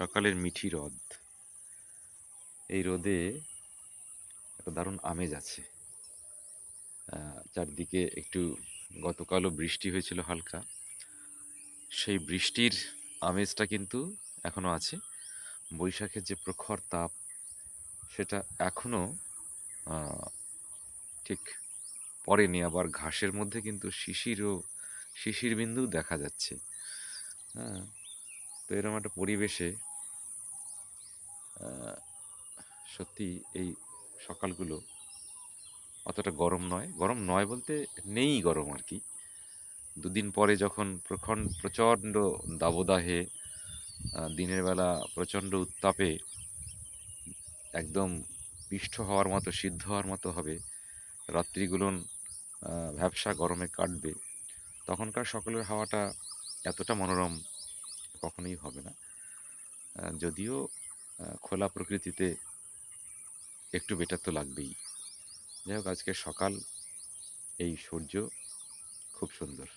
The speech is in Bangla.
সকালের মিঠি রদ। এই রোদে একটা দারুণ আমেজ আছে। চারদিকে একটু গতকালও বৃষ্টি হয়েছিল হালকা। সেই বৃষ্টির আমেজটা কিন্তু এখনও আছে। বৈশাখের যে প্রখর তাপ, সেটা এখনও ঠিক পড়েনি। আবার ঘাসের মধ্যে কিন্তু শিশিরও শিশির বিন্দু দেখা যাচ্ছে। হ্যাঁ তো এরকম একটা পরিবেশে সত্যি এই সকালগুলো অতটা গরম নয়। গরম নয় বলতে নেই গরম আর কি। দুদিন পরে যখন প্রখণ্ড, প্রচণ্ড দাবদাহে দিনের বেলা প্রচণ্ড উত্তাপে একদম পিষ্ট হওয়ার মতো, সিদ্ধ হওয়ার মতো হবে রাত্রিগুলো ভ্যাবসা গরমে কাটবে, তখনকার সকালের হাওয়াটা এতটা মনোরম কখনোই হবে না। যদিও খোলা প্রকৃতিতে একটু বেটার তো লাগবেই। যাই হোক আজকে সকাল এই সূর্য খুব সুন্দর।